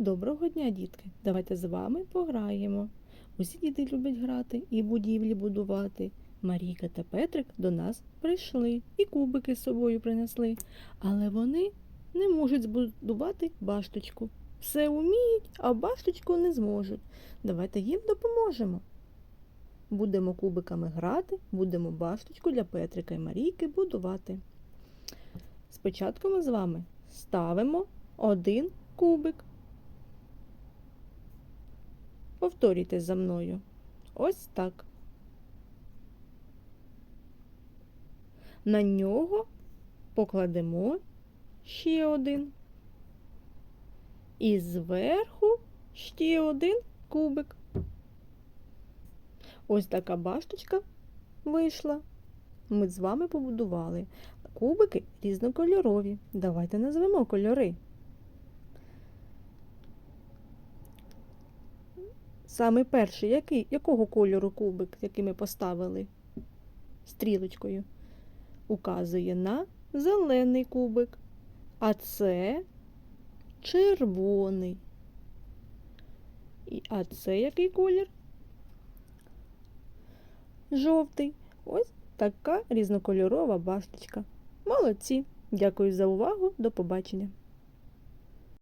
Доброго дня, дітки! Давайте з вами пограємо. Усі діти люблять грати і будівлі будувати. Марійка та Петрик до нас прийшли і кубики з собою принесли, але вони не можуть збудувати башточку. Все вміють, а башточку не зможуть. Давайте їм допоможемо. Будемо кубиками грати, будемо башточку для Петрика і Марійки будувати. Спочатку ми з вами ставимо один кубик. Повторюйте за мною. Ось так. На нього покладемо ще один. І зверху ще один кубик. Ось така башточка вийшла. Ми з вами побудували. Кубики різнокольорові. Давайте назвемо кольори. Саме перший, який, якого кольору кубик, який ми поставили стрілочкою, указує на зелений кубик, а це червоний. І, а це який колір? Жовтий. Ось така різнокольорова башточка. Молодці! Дякую за увагу. До побачення!